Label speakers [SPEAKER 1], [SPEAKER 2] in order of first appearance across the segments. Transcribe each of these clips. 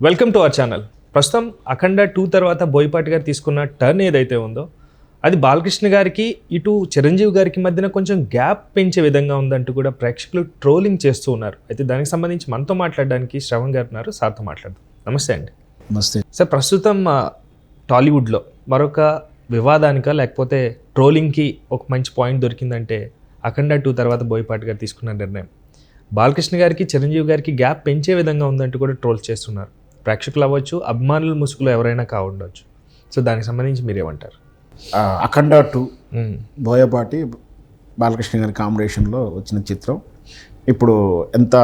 [SPEAKER 1] Welcome to our channel ప్రస్తుతం అఖండ two తర్వాత బోయపాటి గారు తీసుకున్న టర్న్ ఏదైతే ఉందో అది బాలకృష్ణ గారికి ఇటు చిరంజీవి గారికి మధ్యన కొంచెం గ్యాప్ పెంచే విధంగా ఉందంటూ కూడా ప్రేక్షకులు ట్రోలింగ్ చేస్తూ ఉన్నారు. అయితే దానికి సంబంధించి మనతో మాట్లాడడానికి శ్రవణ్ గారు ఉన్నారు. సార్తో మాట్లాడదాం. నమస్తే అండి.
[SPEAKER 2] నమస్తే.
[SPEAKER 1] సార్ ప్రస్తుతం టాలీవుడ్లో మరొక వివాదానిక లేకపోతే ట్రోలింగ్కి ఒక మంచి పాయింట్ దొరికిందంటే అఖండ టూ తర్వాత బోయపాటి గారు తీసుకున్న నిర్ణయం. బాలకృష్ణ గారికి చిరంజీవి గారికి గ్యాప్ పెంచే విధంగా ఉందంటూ కూడా ట్రోల్ చేస్తున్నారు. ప్రేక్షకులు అవ్వచ్చు అభిమానుల ముసుగులో ఎవరైనా కావుండొచ్చు. సో దానికి సంబంధించి మీరేమంటారు?
[SPEAKER 2] ఆ, అఖండ టూ. బోయపాటి బాలకృష్ణ గారి కాంబినేషన్లో వచ్చిన చిత్రం. ఇప్పుడు ఎంత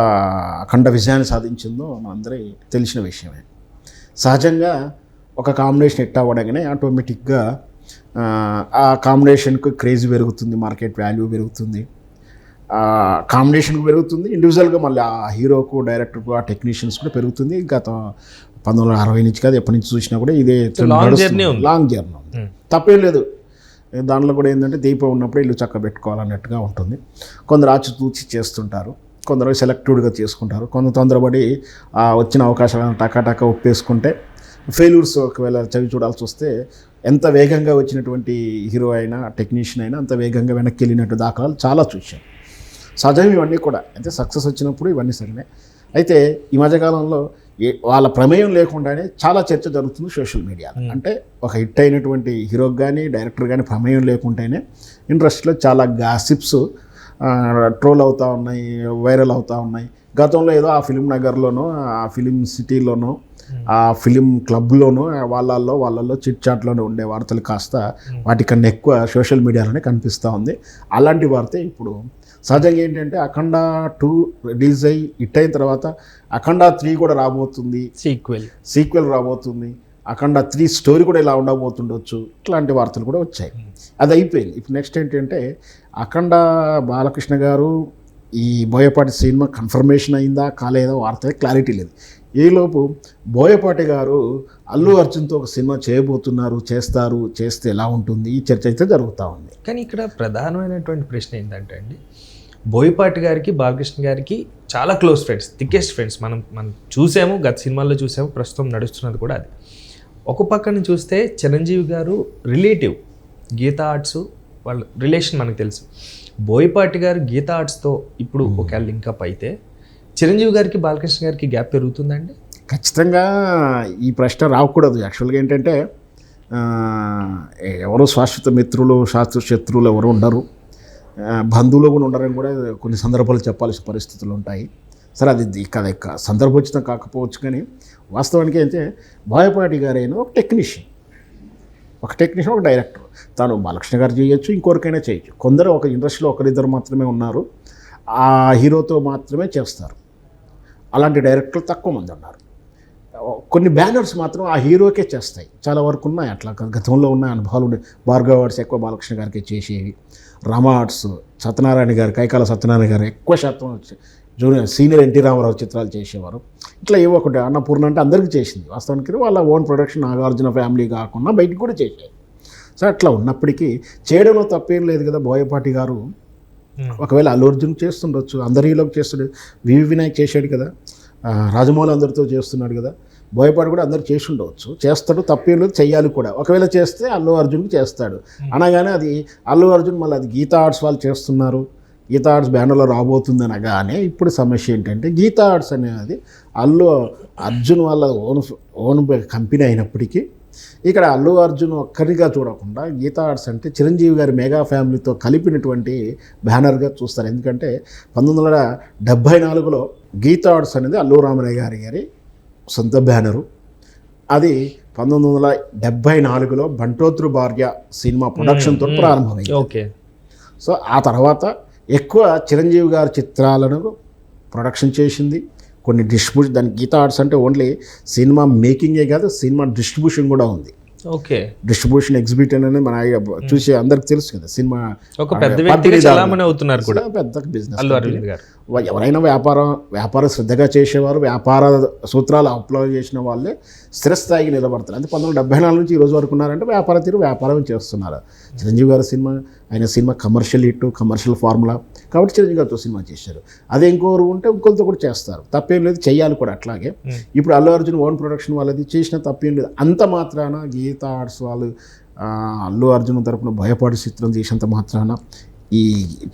[SPEAKER 2] అఖండ విజయాన్ని సాధించిందో మనందరి తెలిసిన విషయమే. సహజంగా ఒక కాంబినేషన్ ఎట్టా అవ్వడగానే ఆటోమేటిక్గా ఆ, ఆ కాంబినేషన్కు క్రేజ్ పెరుగుతుంది మార్కెట్ వాల్యూ పెరుగుతుంది. కాంబినేషన్కి పెరుగుతుంది. ఇండివిజువల్గా మళ్ళీ ఆ హీరోకు డైరెక్టర్కు ఆ టెక్నీషియన్స్ కూడా పెరుగుతుంది. గత పంతొమ్మిది వందల అరవై నుంచి కాదు ఎప్పటి నుంచి చూసినా కూడా ఇదే
[SPEAKER 1] journey ఉంది.
[SPEAKER 2] లాంగ్ జర్నీ ఉంది.
[SPEAKER 1] మ్మ్.
[SPEAKER 2] తప్పేం లేదు. దాంట్లో కూడా ఏంటంటే దీపం ఉన్నప్పుడు ఇల్లు చక్క పెట్టుకోవాలన్నట్టుగా ఉంటుంది. కొందరు ఆచితూచి చేస్తుంటారు. కొందరు సెలెక్టివ్డ్గా చేసుకుంటారు. కొందరు తొందరపడి ఆ వచ్చిన అవకాశాలను టకాటక ఒప్పేసుకుంటే ఫెయిల్యూర్స్ ఒకవేళ చవి చూడాల్సి వస్తే ఎంత వేగంగా వచ్చినటువంటి హీరో అయినా టెక్నీషియన్ అయినా అంత వేగంగా వెనక్కి వెళ్ళినట్టు దాఖలాలు చాలా చూశాం సహజం ఇవన్నీ కూడా అయితే సక్సెస్ వచ్చినప్పుడు ఇవన్నీ సరినే అయితే ఈ మధ్యకాలంలో ఏ- వాళ్ళ ప్రమేయం లేకుండానే చాలా చర్చ జరుగుతుంది సోషల్ మీడియా అంటే ఒక హిట్ అయినటువంటి హీరోకి కానీ డైరెక్టర్ కానీ ప్రమేయం లేకుండానే ఇండస్ట్రీలో చాలా గాసిప్స్ ట్రోల్ అవుతూ ఉన్నాయి వైరల్ అవుతూ ఉన్నాయి. గతంలో ఏదో ఆ ఫిలిం నగర్లోనో ఆ ఫిలిం సిటీలోనో ఆ ఫిలిం క్లబ్లోనో వాళ్ళల్లో వాళ్ళల్లో చిట్ చాట్లోనే ఉండే వార్తలు కాస్త వాటికన్నా ఎక్కువ సోషల్ మీడియాలోనే కనిపిస్తూ ఉంది. అలాంటి వార్తే ఇప్పుడు సహజంగా ఏంటంటే అఖండ టూ రిలీజ్ అయ్యి హిట్ అయిన తర్వాత అఖండ త్రీ కూడా రాబోతుంది.
[SPEAKER 1] సీక్వెల్
[SPEAKER 2] సీక్వెల్ రాబోతుంది. అఖండ త్రీ స్టోరీ కూడా ఇలా ఉండబోతుండొచ్చు. ఇట్లాంటి వార్తలు కూడా వచ్చాయి. అది అయిపోయింది. ఇప్పుడు నెక్స్ట్ ఏంటంటే అఖండ బాలకృష్ణ గారు ఈ బోయపాటి సినిమా కన్ఫర్మేషన్ అయిందా కాలేదా వార్త క్లారిటీ లేదు. ఈలోపు బోయపాటి గారు అల్లు అర్జున్తో ఒక సినిమా చేయబోతున్నారు చేస్తారు చేస్తే ఎలా ఉంటుంది? ఈ చర్చ అయితే జరుగుతూ ఉంది.
[SPEAKER 1] కానీ ఇక్కడ ప్రధానమైనటువంటి ప్రశ్న ఏంటంటే అండి బోయపాటి గారికి బాలకృష్ణ గారికి చాలా క్లోజ్ ఫ్రెండ్స్ థికెస్ట్ ఫ్రెండ్స్. మనం మనం చూసాము గత సినిమాల్లో చూసాము ప్రస్తుతం నడుస్తున్నది కూడా అది. ఒక పక్కన చూస్తే చిరంజీవి గారు రిలేటివ్ గీతా ఆర్ట్స్ వాళ్ళ రిలేషన్ మనకు తెలుసు. బోయపాటి గారు గీతా ఆర్ట్స్తో ఇప్పుడు ఒకవేళ లింకప్ అయితే చిరంజీవి గారికి బాలకృష్ణ గారికి గ్యాప్ పెరుగుతుందండి
[SPEAKER 2] ఖచ్చితంగా ఈ ప్రశ్న రాకూడదు. యాక్చువల్గా ఏంటంటే ఎవరు శాశ్వత మిత్రులు శాశ్వత శత్రువులు ఎవరు ఉండరు. బంధువులు కూడా ఉండరని కూడా కొన్ని సందర్భాలు చెప్పాల్సిన పరిస్థితులు ఉంటాయి. సరే అది ఇక్కడ ఇక సందర్భోచితం కాకపోవచ్చు కానీ వాస్తవానికి అయితే బాయపాటి గారైన ఒక టెక్నీషియన్ ఒక టెక్నీషియన్ ఒక డైరెక్టర్. తాను బాలకృష్ణ గారు చేయొచ్చు ఇంకొకరికైనా చేయొచ్చు. కొందరు ఒక ఇండస్ట్రీలో ఒకరిద్దరు మాత్రమే ఉన్నారు. ఆ హీరోతో మాత్రమే చేస్తారు. అలాంటి డైరెక్టర్లు తక్కువ మంది ఉన్నారు. కొన్ని బ్యానర్స్ మాత్రం ఆ హీరోకే చేస్తాయి. చాలా వరకు ఉన్నాయి. అట్లా గతంలో ఉన్న అనుభవాలు ఉన్నాయి భార్గవ ఆర్ట్స్ ఎక్కువ బాలకృష్ణ గారికి చేసేవి. రమ ఆర్ట్స్ సత్యనారాయణ గారు కైకాల సత్యనారాయణ గారు ఎక్కువ శాతం వచ్చి జూనియర్ సీనియర్ ఎన్టీ రామారావు చిత్రాలు చేసేవారు. ఇట్లా ఏవో ఒకటి అన్నపూర్ణ అంటే అందరికీ చేసింది. వాస్తవానికి వాళ్ళ ఓన్ ప్రొడక్షన్ నాగార్జున ఫ్యామిలీ కాకుండా బయటికి కూడా చేసేది. సో అట్లా ఉన్నప్పటికీ చేయడంలో తప్పేం లేదు కదా బోయపాటి గారు. ఒకవేళ అల్లు అర్జున్ చేస్తుండొచ్చు. అందరి హీరోకి చేస్తుండే వివి వినాయక్ చేశాడు కదా. రాజమౌళి అందరితో చేస్తున్నాడు కదా. భయపడి కూడా అందరు చేసి ఉండవచ్చు. చేస్తాడు తప్పేలు చేయాలి కూడా. ఒకవేళ చేస్తే అల్లు అర్జున్కి చేస్తాడు. అనగానే అది అల్లు అర్జున్ మళ్ళీ అది గీతా ఆర్ట్స్ వాళ్ళు చేస్తున్నారు. గీతా ఆర్ట్స్ బ్యానర్లో రాబోతుంది అనగానే ఇప్పుడు సమస్య ఏంటంటే గీతా ఆర్ట్స్ అనేది అల్లు అర్జున్ వాళ్ళ ఓన్ ఓన్ కంపెనీ అయినప్పటికీ ఇక్కడ అల్లు అర్జున్ ఒక్కరిగా చూడకుండా గీతా ఆర్ట్స్ అంటే చిరంజీవి గారి మెగా ఫ్యామిలీతో కలిపినటువంటి బ్యానర్గా చూస్తారు. ఎందుకంటే పంతొమ్మిది వందల డెబ్భై నాలుగులో గీతా ఆర్ట్స్ అనేది అల్లు రామరాయ్ గారి గారి సొంత బ్యానరు. అది పంతొమ్మిది వందల డెబ్భై నాలుగులో బంటోత్రు భార్య సినిమా ప్రొడక్షన్తో ప్రారంభమైంది.
[SPEAKER 1] ఓకే.
[SPEAKER 2] సో ఆ తర్వాత ఎక్కువ చిరంజీవి గారి చిత్రాలను ప్రొడక్షన్ చేసింది. కొన్ని డిస్ట్రిబ్యూషన్ దానికి గీతా ఆర్ట్స్ అంటే ఓన్లీ సినిమా మేకింగే కాదు సినిమా డిస్ట్రిబ్యూషన్ కూడా ఉంది.
[SPEAKER 1] ఓకే.
[SPEAKER 2] డిస్ట్రిబ్యూషన్ ఎగ్జిబిషన్ అనేది మన చూసే అందరికి తెలుసు కదా సినిమా
[SPEAKER 1] ఒక పెద్ద అవుతున్నారు కూడా.
[SPEAKER 2] పెద్ద బిజినెస్ ఎవరైనా వ్యాపారం వ్యాపారం శ్రద్ధగా చేసేవారు వ్యాపార సూత్రాలు అప్లై చేసిన వాళ్ళే స్థిరస్థాయికి నిలబడతారు. అంటే పంతొమ్మిది డెబ్బై నాలుగు నుంచి ఈ రోజు వరకు ఉన్నారంటే వ్యాపార తీరు వ్యాపారం చేస్తున్నారు. చిరంజీవి గారి సినిమా ఆయన cinema commercial hit commercial formula కాబట్టి చిరంజీవి గారితో సినిమా చేశారు. అదే ఇంకోరు ఉంటే ఇంకొకరితో కూడా చేస్తారు. తప్పేం లేదు చెయ్యాలి కూడా అట్లాగే. ఇప్పుడు అల్లు అర్జున్ ఓన్ ప్రొడక్షన్ వాళ్ళది చేసిన తప్పేం లేదు. అంత మాత్రాన గీతా ఆర్ట్స్ వాళ్ళు అల్లు అర్జున్ తరపున భయపడి చిత్రం చేసినంత మాత్రాన ఈ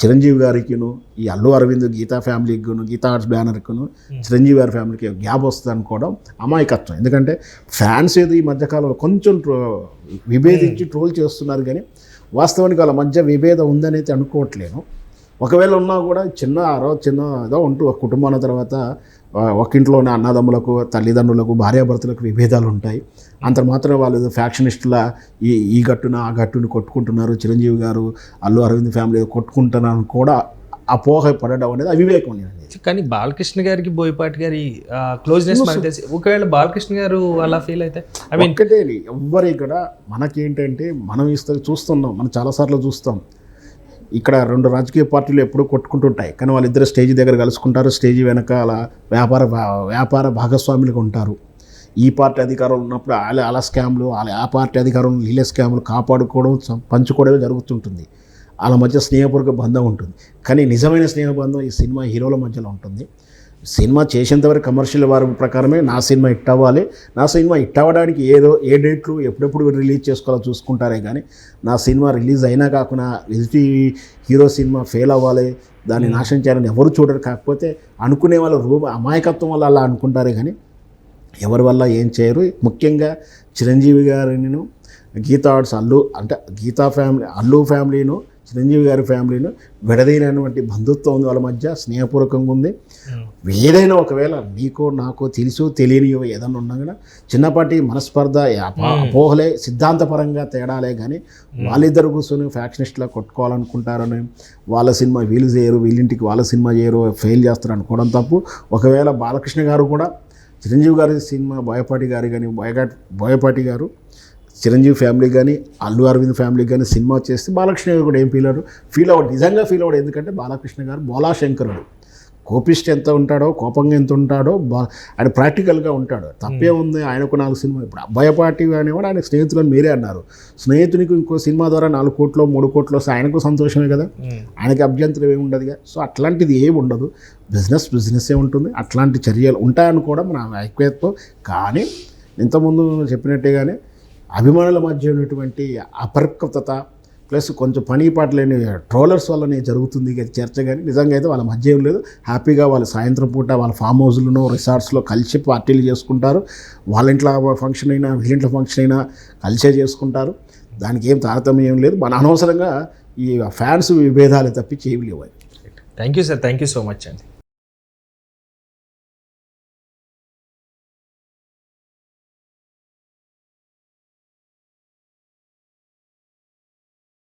[SPEAKER 2] చిరంజీవి గారికిను ఈ అల్లు అరవింద్ గీతా ఫ్యామిలీకిను గీతా ఆర్ట్స్ బ్యానర్కిను చిరంజీవి గారి ఫ్యామిలీకి గ్యాప్ వస్తుంది అనుకోవడం అమాయకత్వం. ఎందుకంటే ఫ్యాన్స్ ఏదో ఈ మధ్యకాలంలో కొంచెం ట్రో విభేదించి ట్రోల్ చేస్తున్నారు కానీ వాస్తవానికి వాళ్ళ మధ్య విభేదం ఉందని అయితే అనుకోవట్లేను ఒకవేళ ఉన్నా కూడా చిన్న ఆరో చిన్న ఏదో ఉంటూ కుటుంబాల తర్వాత ఆ, ఒక ఇంట్లోనే అన్నదమ్ములకు తల్లిదండ్రులకు భార్యాభర్తలకు విభేదాలు ఉంటాయి అంత మాత్రం వాళ్ళు ఫ్యాక్షనిస్టుల ఈ ఈ గట్టున ఆ గట్టుని కొట్టుకుంటున్నారు. చిరంజీవి గారు అల్లు అరవింద్ ఫ్యామిలీ కొట్టుకుంటున్నారు కూడా అపోహ పడడం అనేది అవివేకం అనేది.
[SPEAKER 1] కానీ బాలకృష్ణ గారికి బోయపాటి గారి క్లోజ్నెస్ మనకు తెలిసి ఒకవేళ బాలకృష్ణ గారు అలా ఫీల్ అయితే ఐ మీన్
[SPEAKER 2] ఎవ్వరు ఇక్కడ మనకేంటంటే మనం ఇస్తే చూస్తున్నాం మనం చాలాసార్లు చూస్తాం. ఇక్కడ రెండు రాజకీయ పార్టీలు ఎప్పుడూ కొట్టుకుంటుంటాయి. కానీ వాళ్ళిద్దరు స్టేజ్ దగ్గర కలుసుకుంటారు స్టేజ్ వెనకాల వ్యాపార భా- వ్యాపార భాగస్వాములుగా ఉంటారు. ఈ పార్టీ అధికారంలో ఉన్నప్పుడు వాళ్ళ అలా స్కామ్లు వాళ్ళ ఆ పార్టీ అధికారంలో వీళ్ళ స్కామ్లు కాపాడుకోవడం సం- పంచుకోవడమే జరుగుతుంటుంది. వాళ్ళ మధ్య స్నేహపూర్వక బంధం ఉంటుంది. కానీ నిజమైన స్నేహ బంధం ఈ సినిమా హీరోల మధ్యలో ఉంటుంది. సినిమా చేసేంతవరకు కమర్షియల్ వారి ప్రకారమే నా సినిమా హిట్ అవ్వాలి. నా సినిమా హిట్ అవ్వడానికి ఏదో ఏ డేట్లు ఎప్పుడెప్పుడు రిలీజ్ చేసుకోవాలో చూసుకుంటారే కానీ నా సినిమా రిలీజ్ అయినా కాకుండా ఎల్టీ హీరో సినిమా ఫెయిల్ అవ్వాలి దాన్ని నాశనం చేయాలని ఎవరు చూడరు. కాకపోతే అనుకునే వాళ్ళ రూప అమాయకత్వం వల్ల అలా అనుకుంటారే కానీ ఎవరి వల్ల ఏం చేయరు. ముఖ్యంగా చిరంజీవి గారిని గీతా ఆర్ట్స్ అల్లు అంటే గీతా ఫ్యామిలీ అల్లు ఫ్యామిలీను చిరంజీవి గారి ఫ్యామిలీను విడదైనటువంటి బంధుత్వం ఉంది వాళ్ళ మధ్య స్నేహపూర్వకంగా ఉంది. ఏదైనా ఒకవేళ నీకో నాకో తెలుసు తెలియనియో ఏదన్నా ఉన్నా కూడా చిన్నపాటి మనస్పర్ధ అప- అపోహలే సిద్ధాంతపరంగా తేడాలే కానీ వాళ్ళిద్దరు కూర్చొని ఫ్యాక్షనిస్ట్లా కొట్టుకోవాలనుకుంటారని వాళ్ళ సినిమా వీళ్ళు చేయరు వీళ్ళింటికి వాళ్ళ సినిమా చేయరు ఫెయిల్ చేస్తారు అనుకోవడం తప్పు. ఒకవేళ బాలకృష్ణ గారు కూడా చిరంజీవి గారి సినిమా బోయపాటి గారి కానీ బోయగా బోయపాటి గారు చిరంజీవి ఫ్యామిలీ కానీ అల్లు అరవింద్ ఫ్యామిలీ కానీ సినిమా చేస్తే బాలకృష్ణ గారు కూడా ఏం ఫీల్ అవ్వడు ఫీల్ అవ్వడు నిజంగా ఫీల్ అవ్వడు ఎందుకంటే బాలకృష్ణ గారు బోలాశంకరుడు. కోపిస్ట్ ఎంత ఉంటాడో కోపంగా ఎంత ఉంటాడో బా ఆయన ప్రాక్టికల్గా ఉంటాడు. తప్పే ఉంది ఆయనకు నాలుగు సినిమా. ఇప్పుడు అబ్బాయపాటి అనేవాడు ఆయన స్నేహితులని మీరే అన్నారు. స్నేహితునికి ఇంకో సినిమా ద్వారా నాలుగు కోట్లు మూడు కోట్లు వస్తే ఆయనకు సంతోషమే కదా. ఆయనకి అభ్యంతరం ఏమి ఉండదుగా. సో అట్లాంటిది ఏమి ఉండదు. బిజినెస్ బిజినెస్సే ఉంటుంది. అట్లాంటి చర్యలు ఉంటాయనుకోవడం నా ఐక్యతతో కానీ ఇంతకుముందు చెప్పినట్టుగానే అభిమానుల మధ్య ఉన్నటువంటి అపరిక్వత ప్లస్ కొంచెం పని పాట లేని ట్రోలర్స్ వల్లనే జరుగుతుంది చర్చ కానీ. నిజంగా అయితే వాళ్ళ మధ్య ఏం లేదు. హ్యాపీగా వాళ్ళు సాయంత్రం పూట వాళ్ళ ఫామ్ హౌస్లోనో రిసార్ట్స్లో కలిసి పార్టీలు చేసుకుంటారు. వాళ్ళ ఇంట్లో ఫంక్షన్ అయినా వీళ్ళింట్లో ఫంక్షన్ అయినా కలిసే చేసుకుంటారు. దానికి ఏం తారతమ్యం ఏం లేదు. మన అనవసరంగా ఈ ఫ్యాన్స్ విభేదాలు తప్పించి ఏమి లేవు.
[SPEAKER 1] Thank you sir thank you so much అండి